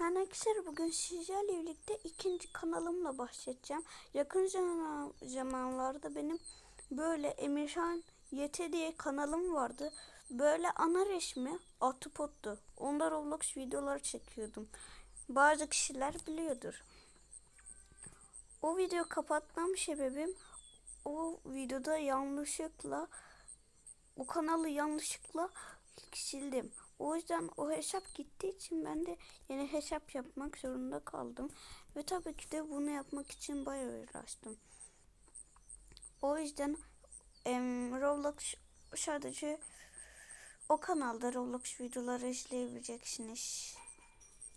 Arkadaşlar bugün sizlerle birlikte ikinci kanalımla başlayacağım. Yakın zaman, zamanlarda benim böyle Emirhan YT diye kanalım vardı. Böyle ana resmi Atupot'tu. Onda Roblox videolar çekiyordum. Bazı kişiler biliyordur. O video kapatmam sebebim o videoda yanlışlıkla o kanalı yanlışlıkla sildim. O yüzden o hesap gittiği için ben de yeni hesap yapmak zorunda kaldım. Ve tabii ki de bunu yapmak için bayağı uğraştım. O yüzden em, Roblox sadece o kanalda Roblox videoları izleyebileceksiniz.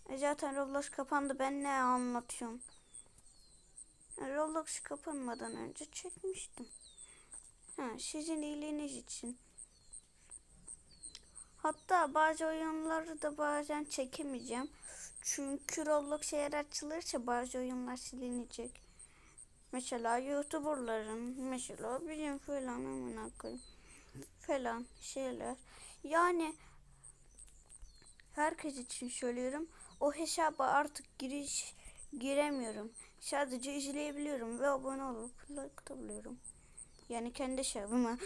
E zaten Roblox kapandı ben ne anlatıyorum. E, Roblox kapanmadan önce çekmiştim. Ha, sizin iyiliğiniz için. Hatta bazı oyunları da bazen çekemeyeceğim. Çünkü Roblox eğer açılırsa bazı oyunlar silinecek. Mesela YouTuber'ların mesela bizim falan amına koyayım falan şeyler. Yani herkes için söylüyorum. O hesaba artık giriş giremiyorum. Sadece izleyebiliyorum ve abone olup like atabiliyorum. Yani kendi hesabıma.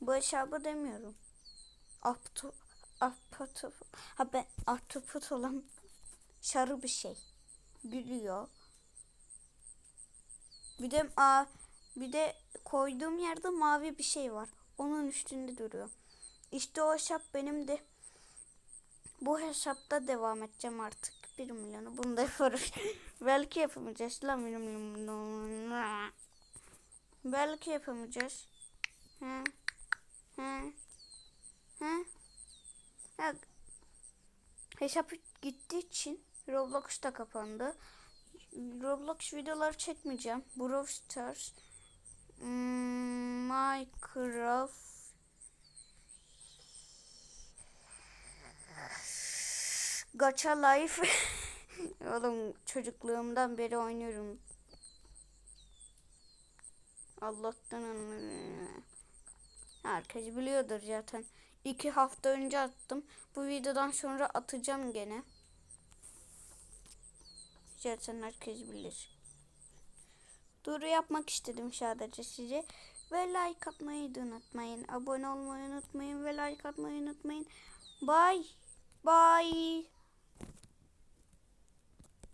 Bu hesabı demiyorum. Aptu, apatu, ha ben ahtapot olan sarı bir şey. Gülüyor. Bir de a bir de koyduğum yerde mavi bir şey var. Onun üstünde duruyor. İşte o hesap benim de bu hesapta devam edeceğim artık. 1 milyonu bunu da yaparız. Belki yapamayacağız lan 1 milyonu. Belki yapamayacağız. He. He. He. Ya, hesap gittiği için Roblox da kapandı. Roblox videoları çekmeyeceğim. Brawl Stars, hmm, Minecraft, Gacha Life. Oğlum çocukluğumdan beri oynuyorum. Allah'tan anladım. Herkes biliyordur zaten. İki hafta önce attım. Bu videodan sonra atacağım gene. Zaten herkes bilir. Duru yapmak istedim sadece size. Ve like atmayı unutmayın. Abone olmayı unutmayın ve like atmayı unutmayın. Bye. Bye.